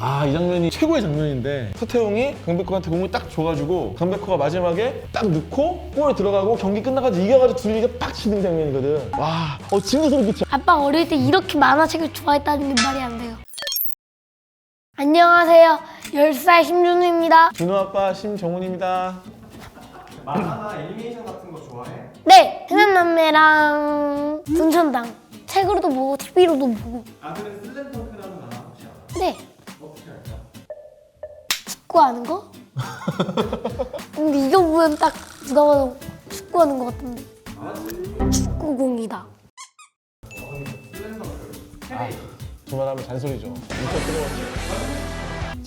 아 이 장면이 최고의 장면인데 서태웅이 강백호한테 공을 딱 줘가지고 강백호가 마지막에 딱 넣고 골 들어가고 경기 끝나가지고 이겨가지고 둘이 이게 빡 치는 장면이거든 와, 어 진짜 소름 끼쳐 아빠가 어릴 때 이렇게 만화책을 좋아했다는 게 말이 안 돼요. 안녕하세요. 10살 심준우입니다. 준호 아빠 심정훈입니다 만화나 애니메이션 같은 거 좋아해? 네, 흔한남매랑 순천당. 책으로도 보고 TV로도 보고. 아들은 슬램덩크라는 만화 혹시 알아? 네? 축구하는 거? 근데 이거 보면 딱 누가 봐도 축구하는 것 같은데. 축구공이다. 두말 하면 잔소리죠 엄청 뜨거웠죠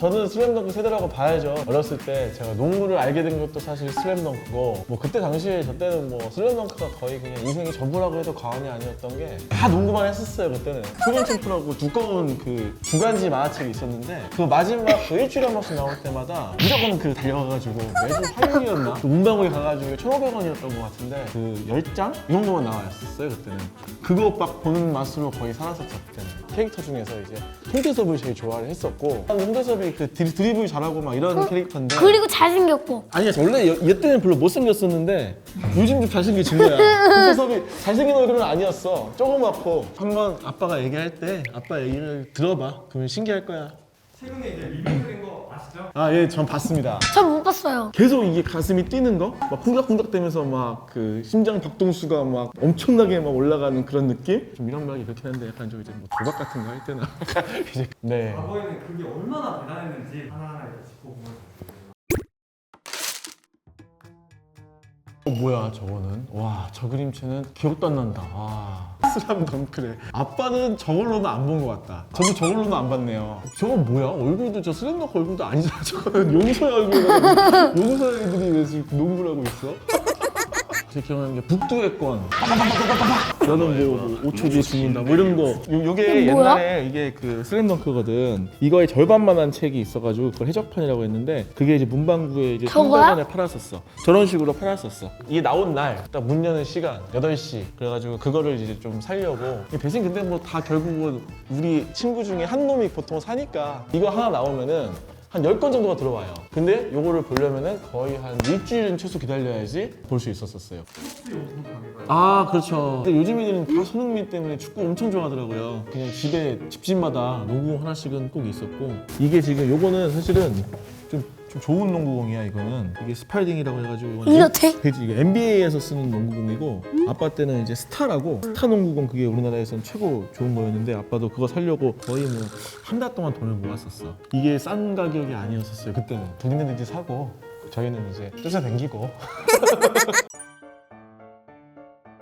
저는 슬램덩크 세대라고 봐야죠. 어렸을 때 제가 농구를 알게 된 것도 사실 슬램덩크고 뭐 그때 당시에 저 때는 뭐 슬램덩크가 거의 그냥 인생의 전부라고 해도 과언이 아니었던 게 다 농구만 했었어요 그때는. 소년 챔프라고 두꺼운 그 주간지 만화책이 있었는데 그 마지막 그 일주일에 한 번씩 나올 때마다 무조건 그 달려가가지고 매주 화요일이었나? 그 문방구에 가가지고 1,500원이었던 것 같은데 그 10장? 이 정도만 나와있었어요 그때는. 그거 막 보는 맛으로 거의 살았었죠 그때는 캐릭터 중에서 이제 홍대섭을 제일 좋아를 했었고 홍대섭이 그 드리, 드리블 잘하고 막 이런 캐릭터인데. 그리고 잘생겼고. 아니야 원래 얘, 얘 때는 별로 못생겼었는데 요즘 좀 잘생겨진 거야. 홍대섭이 잘생긴 얼굴은 아니었어. 조그맣고 한번 아빠가 얘기할 때 아빠 얘기를 들어봐. 그러면 신기할 거야. 최근에 이제 리뷰 그린 거 아시죠? 아 예 전 봤습니다 전 못 봤어요. 계속 이게 가슴이 뛰는 거? 막 쿵닥쿵닥대면서 막 그 심장 박동수가 막 엄청나게 막 올라가는 그런 느낌? 좀 이런 말이 그렇긴 한데 약간 좀 이제 뭐 도박 같은 거 할 때나 이제 네 과거에는 그게 얼마나 대단했는지 하나하나 이렇게 짚어보면 어, 뭐야 저거는 와 저 그림체는 기억도 안 난다 와 스람 덩크래. 아빠는 저걸로는 안 본 것 같다. 저도 저걸로는 안 봤네요. 저거 뭐야? 얼굴도 저 스람 덩크 얼굴도 아니잖아. 저거는 용서의 얼굴이라 용서의 애들이 왜 지금 농구를 하고 있어? 제 기억나는 게 북두의 권. 너는 뭐 5초 뒤에 죽는다 뭐 이런 거. 요, 요게 이게 뭐야? 옛날에 이게 그 슬램덩크거든. 이거의 절반만한 책이 있어가지고 그걸 해적판이라고 했는데 그게 이제 문방구에 이제 저거야? 300 원에 팔았었어. 저런 식으로 팔았었어. 이게 나온 날 딱 문 여는 시간 8시. 그래가지고 그거를 이제 좀 살려고. 이 대신 근데 뭐 다 결국은 우리 친구 중에 한 놈이 보통 사니까 이거 하나 나오면은 한 10건 정도가 들어와요. 근데 요거를 보려면은 거의 한 일주일은 최소 기다려야지 볼 수 있었었어요. 아 그렇죠. 근데 요즘 애들은 다 손흥민 때문에 축구 엄청 좋아하더라고요. 그냥 집에 집집마다 농구공 하나씩은 꼭 있었고. 이게 지금 요거는 사실은 좀, 좀 좋은 농구공이야 이거는. 이게 스파이딩이라고 해가지고 이거는 이렇게? 그지 이게 NBA에서 쓰는 농구공이고 아빠 때는 이제 스타라고 스타 농구공 그게 우리나라에선 최고 좋은 거였는데 아빠도 그거 살려고 거의 뭐 한 달 동안 돈을 모았었어. 이게 싼 가격이 아니었었어요 그때는. 데 사고 저희는 이제 쫓아다니고.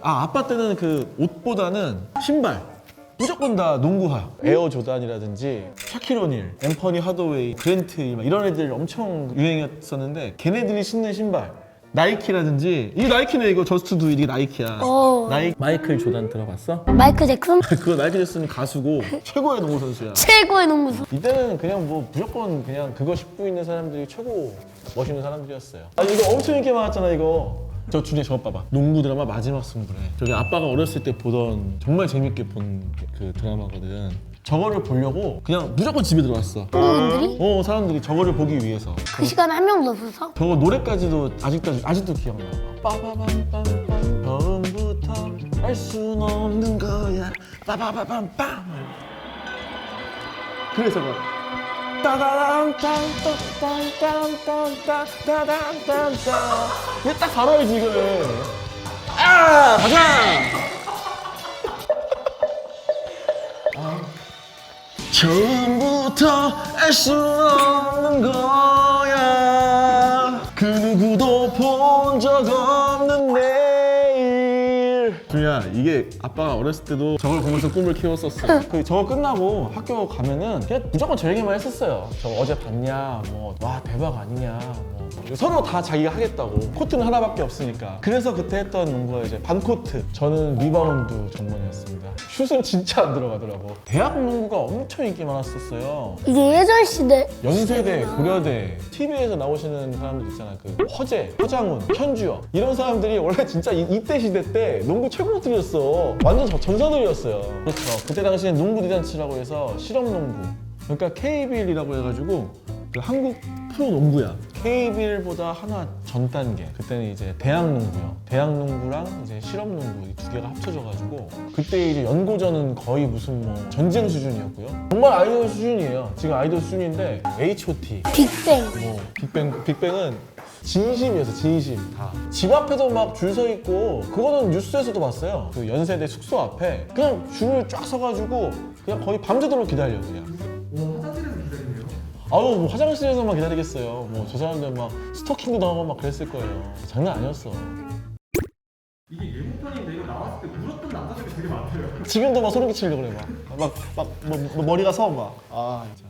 아 아빠 때는 그 옷보다는 신발 무조건 다 농구화 에어 조단이라든지 샤키로닐, 엠퍼니 하더웨이, 그랜트 막 이런 애들 엄청 유행했었는데 걔네들이 신는 신발 나이키라든지 이 나이키네 이거 저스트 두 이게 나이키야 어. 나이 마이클 조단 들어봤어? 마이클 잭슨? 그거 나이키 잭슨 가수고 최고의 농구 선수야 최고의 농구수. 이때는 그냥 뭐 무조건 그냥 그거 씹고 있는 사람들이 최고 멋있는 사람들이었어요. 아 이거 엄청 인기 많았잖아 이거. 저 중에 저거 봐봐. 농구 드라마 마지막 승부래. 저기 아빠가 어렸을 때 보던 정말 재밌게 본 그 드라마거든. 저거를 보려고 그냥 무조건 집에 들어왔어. 친구분들이? 어 사람들이 저거를 보기 위해서. 그 시간에 한 명도 없어서? 저거 노래까지도 아직도 아직도 기억나. 빠바밤빰빰 처음부터 알 순 없는 거야. 빠바바밤빰. 그래서 막 따다랑 딴딴딴딴딴딴 따단딴딴 이게 딱 바로 알지 이거는. 아 가자. 처음부터 알 수 없는 거 준야 이게 아빠가 어렸을 때도 저걸 보면서 꿈을 키웠었어. 그 저거 끝나고 학교 가면은 그냥 무조건 저 얘기만 했었어요. 저 어제 봤냐 뭐 와 대박 아니냐 뭐 서로 다 자기가 하겠다고 코트는 하나밖에 없으니까 그래서 그때 했던 농구가 이제 반코트 저는 리바운드 전문이었습니다 슛은 진짜 안 들어가더라고 대학 농구가 엄청 인기 많았었어요 이게 예전 시대. 연세대, 고려대, TV에서 나오시는 사람들 있잖아. 그 허재, 허장훈, 현주혁 이런 사람들이 원래 진짜 이, 이때 시대 때 농구 최고들이었어. 완전 저- 전사들이었어요. 그렇죠. 그때 당시엔 농구 대잔치라고 해서 실업 농구 그러니까 KBL이라고 해가지고 그 한국 프로 농구야. KBL보다 하나 전 단계. 그때는 이제 대학농구요. 대학농구랑 이제 실업농구 이 두 개가 합쳐져가지고 그때 이제 연고전은 거의 무슨 뭐 전쟁 수준이었고요. 정말 아이돌 수준이에요. 지금 아이돌 수준인데 H.O.T. 빅뱅. 뭐 빅뱅 빅뱅은 진심이었어 진심 다 집 앞에도 막 줄 서 있고 그거는 뉴스에서도 봤어요 그 연세대 숙소 앞에 그냥 줄을 쫙 서가지고 그냥 거의 밤새도록 기다려 그냥 아유 뭐 화장실에서만 기다리겠어요. 뭐 저 사람들 막 스토킹도 당하고 막 그랬을 거예요. 장난 아니었어. 이게 예고편인데 이거 나왔을 때 울었던 남자들이 되게 많대요. 지금도 막 소름 끼치려고 그래 막 막 막 뭐, 뭐 머리가 서 막 아 진짜.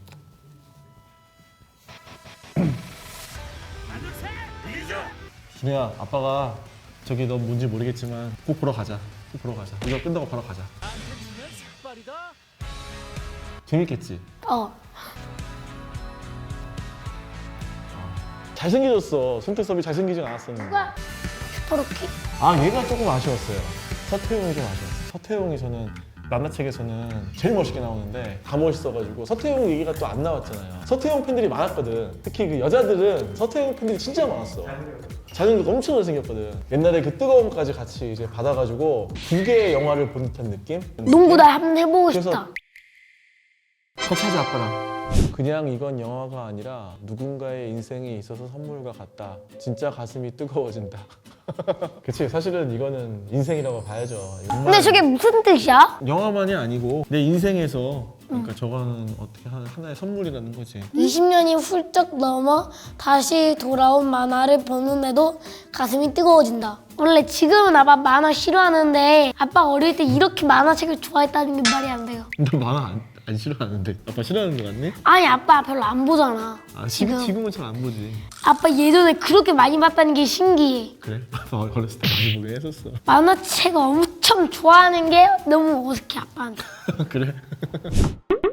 준혜야 아빠가 저기 너 뭔지 모르겠지만 꼭 보러 가자. 꼭 보러 가자. 이거 끝나고 바로 가자. 재밌겠지? 어. 잘생겨졌어. 손태섭이 잘생기진 않았었는데. 누가? 슈퍼로키? 아 얘가 조금 아쉬웠어요. 서태웅이 좀 아쉬웠어요. 서태웅이 저는 만화책에서는 제일 멋있게 나오는데 다 멋있어가지고 서태웅 얘기가 또 안 나왔잖아요. 서태웅 팬들이 많았거든. 특히 그 여자들은 서태웅 팬들이 진짜 많았어. 자전거 엄청 잘생겼거든. 옛날에 그 뜨거움까지 같이 이제 받아가지고 두 개의 영화를 본 듯한 느낌? 농구다 한번 해보고 그래서 싶다. 터치하지 아빠랑 그냥 이건 영화가 아니라 누군가의 인생에 있어서 선물과 같다 진짜 가슴이 뜨거워진다 그치 사실은 이거는 인생이라고 봐야죠 근데 저게 무슨 뜻이야? 영화만이 아니고 내 인생에서 그러니까 저거는 어떻게 하나, 하나의 선물이라는 거지 20년이 훌쩍 넘어 다시 돌아온 만화를 보는데도 가슴이 뜨거워진다. 원래 지금은 아빠 만화 싫어하는데 아빠 어릴 때 이렇게 만화책을 좋아했다는 게 말이 안 돼요. 너 만화 안, 안 싫어하는데 아빠 싫어하는 거 같니? 아니 아빠 별로 안 보잖아. 아 지금, 지금. 지금은 잘 안 보지 아빠 예전에 그렇게 많이 봤다는 게 신기해. 그래? 아빠 어렸을 때 많이 보긴 했었어 만화책 엄청 좋아하는 게 너무 어색해 아빠한테. 그래?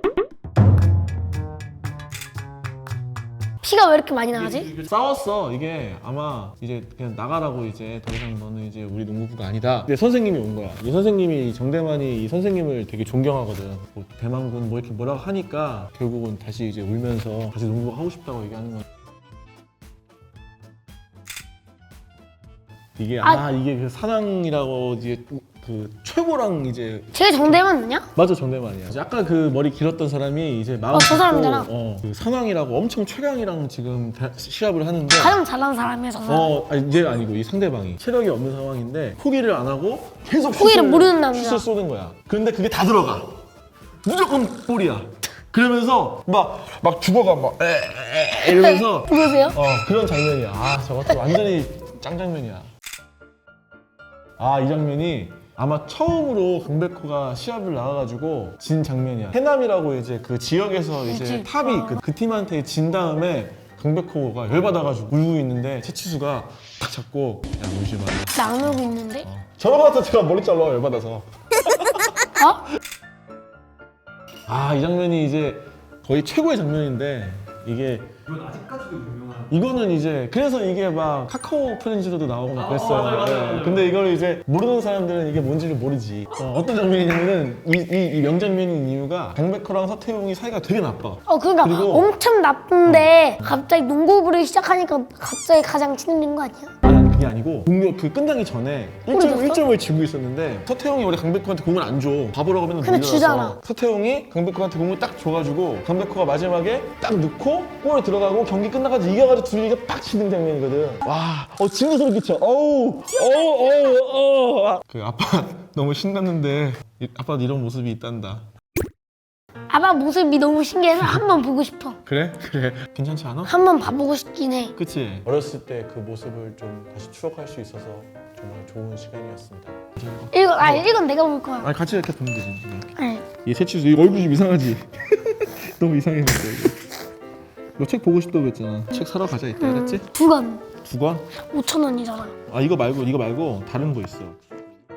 피가 왜 이렇게 많이 나가지? 싸웠어. 이게 아마 이제 그냥 나가라고 이제 더 이상 너는 이제 우리 농구부가 아니다. 근데 선생님이 온 거야. 이 선생님이 정대만이 이 선생님을 되게 존경하거든. 뭐 대만군 뭐 이렇게 뭐라고 하니까 결국은 다시 이제 울면서 다시 농구 하고 싶다고 얘기하는 거야. 이게 아, 이게 그 사랑이라고 이제 그 최고랑 이제 쟤 정대만이냐? 맞아 정대만이야. 아까 그 머리 길었던 사람이 이제 마음 어, 저 사람이잖아. 어, 그 상황이라고 엄청 최강이랑 지금 대- 시합을 하는데 가장 잘하는 사람이야 저 사람. 어 아니 얘 아니고 이 상대방이 체력이 없는 상황인데 포기를 안 하고 계속 포기를 슛을- 모르는 남자. 슛을 쏘는 거야. 근데 그게 다 들어가. 무조건 볼이야. 그러면서 막 막 죽어가 막 에, 에, 이러면서 보세요. 어 그런 장면이야. 아 저것도 완전히 짱 장면이야. 아 이 장면이 아마 처음으로 강백호가 시합을 나가가지고 진 장면이야. 해남이라고 이제 그 지역에서 이제 그치. 탑이 있거든. 그 팀한테 진 다음에 강백호가 열받아가지고 울고 있는데 최치수가 딱 잡고 야 울지 마. 나안 울고 있는데. 저런 거 같아 제가 머리 잘라 열받아서. 어? 아이 장면이 이제 거의 최고의 장면인데 이게 이건 아직까지도 유명한. 이거는 이제 그래서 이게 막 카카오 프렌즈로도 나오고 막 아, 그랬어요. 맞아요, 맞아요, 네. 맞아요. 근데 이걸 이제 모르는 사람들은 이게 뭔지를 모르지. 어, 떤 장면이냐면은 이, 이, 이 명장면인 이유가 강백호랑 서태웅이 사이가 되게 나빠. 어 그러니까 그리고- 엄청 나쁜데 갑자기 농구부를 시작하니까 갑자기 가장 치는 거 아니야? 그게 아니고 공격 그 끝나기 전에 1점, 모르겠어? 1점을 지고 있었는데 서태웅이 원래 강백호한테 공을 안 줘. 바보라고 맨날 근데. 주잖아. 서태웅이 강백호한테 공을 딱 줘가지고 강백호가 마지막에 딱 넣고 골 들어가고 경기 끝나가지고 이겨가지고 둘이 이게 빡 치는 장면이거든. 와, 어 진짜 소름 끼쳐. 어우, 어우, 어우, 어우. 그 아빠 너무 신났는데 이- 아빠도 이런 모습이 있단다. 아빠 모습이 너무 신기해서 한 번 보고 싶어. 그래? 그래. 괜찮지 않아? 한 번 봐보고 싶긴 해. 그치? 어렸을 때 그 모습을 좀 다시 추억할 수 있어서 정말 좋은 시간이었습니다. 이거 아 이건 내가 볼 거야. 아니 같이 이렇게 보면 되지. 네. 얘 채취수 이거 얼굴이 좀 이상하지? 너무 이상했는데 너책 보고 싶다고 했잖아 책 사러 가자 이때 알았지? 두 권. 두 권? 5천 원이잖아. 아 이거 말고 이거 말고 다른 거 있어